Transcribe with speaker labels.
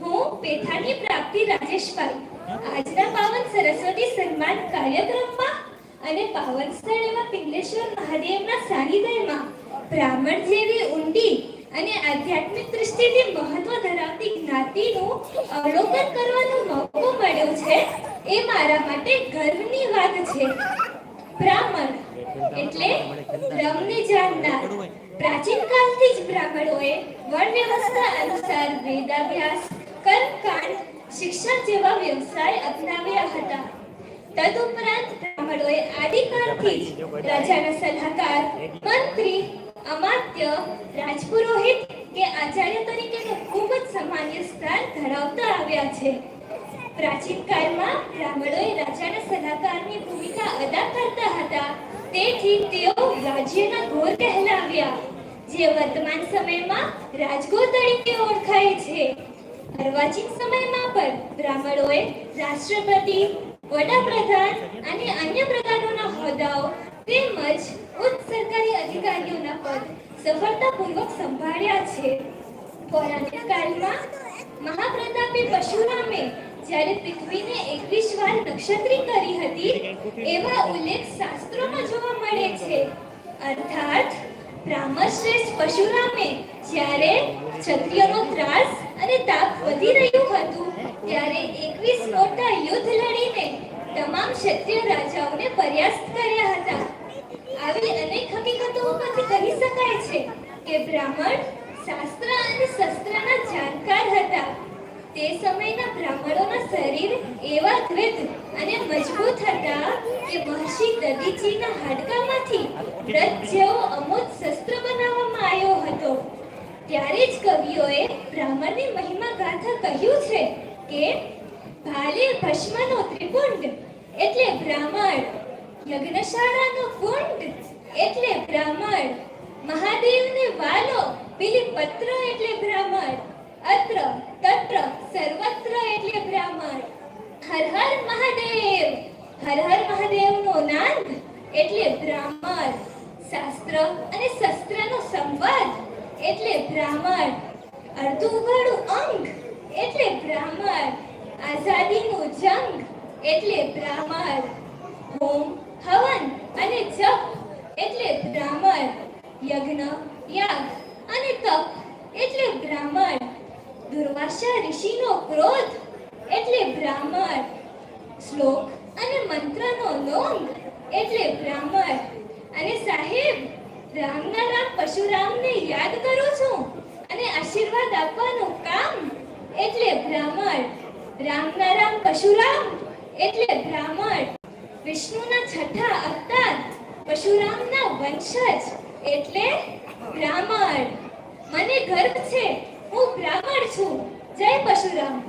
Speaker 1: હું પેથાની પ્રાપ્તિ રાજેશભાઈ આજના પાવન સરસ્વતી સન્માન કાર્યક્રમમાં અને પાવન સ્થળ પિંગલેશ્વર મહાદેવના સાનિધ્યમાં બ્રાહ્મણ જેવી ઊંડી અને આધ્યાત્મિક દૃષ્ટિથી મહત્વ ધરાવતી જ્ઞાતિનું અવલોકન કરવાનો મોકો મળ્યો છે, એ મારા માટે ગર્વની વાત છે. બ્રાહ્મણ, એટલે બ્રહ્મને જાણનાર. પ્રાચીન કાળથી જ બ્રાહ્મણોએ વર્ણ વ્યવસ્થા અનુસાર વેદાભ્યાસ, કર્મકાંડ, શિક્ષણ જેવા વ્યવસાય અપનાવ્યા હતા. તદુપરાંત બ્રાહ્મણોએ આદિકાળથી જ રાજાના સલાહકાર, મંત્રી અમાત્ય રાજપુરોહિત કે આચાર્ય તરીકેનું ખૂબ જ સામાન્ય સ્થાન ધરાવતા આવ્યા છે. પ્રાચીન કાળમાં બ્રાહ્મણોએ રાજાના સલાહકારની ભૂમિકા અદા કરતા હતા. તેથી તેઓ રાજ્યના ગોર કહેલાવ્યા જે વર્તમાન સમયમાં રાજગોર તરીકે ઓળખાય છે. અર્વાચીન સમયમાં પણ બ્રાહ્મણોએ રાષ્ટ્રપતિ, વડાપ્રધાન પદ સફળતાપૂર્વક સંભાળ્યા છે. પૌરાણિક કાળમાં મહાપ્રતાપી પરશુરામે જ્યારે પૃથ્વીને એકવીસ વાર નક્ષત્રી કરી હતી, એવા ઉલ્લેખ શાસ્ત્રોમાં જોવા મળે છે. અર્થાત બ્રાહ્મશ્રેષ્ઠ પરશુરામે જ્યારે ક્ષત્રિયનો ત્રાસ અને તાપ વધી રહ્યું હતું, ત્યારે એકવીસ મોટા યુદ્ધ લડીને તમામ ક્ષત્રિય રાજાઓને પર્યાસ્ત કર્યા હતા. ઉપરથી કહી શકાય છે કે બ્રાહ્મણ શાસ્ત્ર અને શસ્ત્રના જાણકાર હતા. તે સમયના બ્રાહ્મણોના શરીર એવા દૃઢ અને મજબૂત હતા કે મહર્ષિ દધીજીના હાડકામાંથી રથ જેવો અમૂત શસ્ત્ર બનાવવામાં આવ્યો હતો. ત્યારે જ કવિઓએ બ્રાહ્મણની મહિમા ગાથા કહ્યું છે કે ભાલે ભસ્મનો ત્રિપુંડ એટલે બ્રાહ્મણ યજ્ઞશાળાનો કુંડ એટલે બ્રાહ્મણ. મહાદેવને વાલો પેલી પત્ર એટલે બ્રાહ્મણ. અત્ર, તત્ર, સર્વત્ર એટલે બ્રાહ્મણ. હર હર મહાદેવ. હર હર મહાદેવનો નાદ એટલે બ્રાહ્મણ. શાસ્ત્ર અને શસ્ત્રનો સંવાદ એટલે બ્રાહ્મણ. અડધું ઉઘાડું અંગ એટલે બ્રાહ્મણ. આઝાદીનું જંગ એટલે બ્રાહ્મણ. હોમ, હવન અને જપ યજ્ઞ, યાગ અને તપ. એટલે બ્રાહ્મણ, દુર્વાસા ઋષિનો ક્રોધ. એટલે બ્રાહ્મણ, શ્લોક અને મંત્રનો નોંધ એટલે બ્રાહ્મણ. અને સાહેબ રામના રામ પશુરામને યાદ કરું છું? અને આશીર્વાદ આપવાનું કામ? એટલે બ્રાહ્મણ. રામના રામ પશુરામ એટલે બ્રાહ્મણ. વિષ્ણુના છઠ્ઠા અવતાર. પશુરામના વંશજ. એટલે બ્રાહ્મણ. મને ગર્વ છે હું બ્રાહ્મણ છું. જય પશુરામ.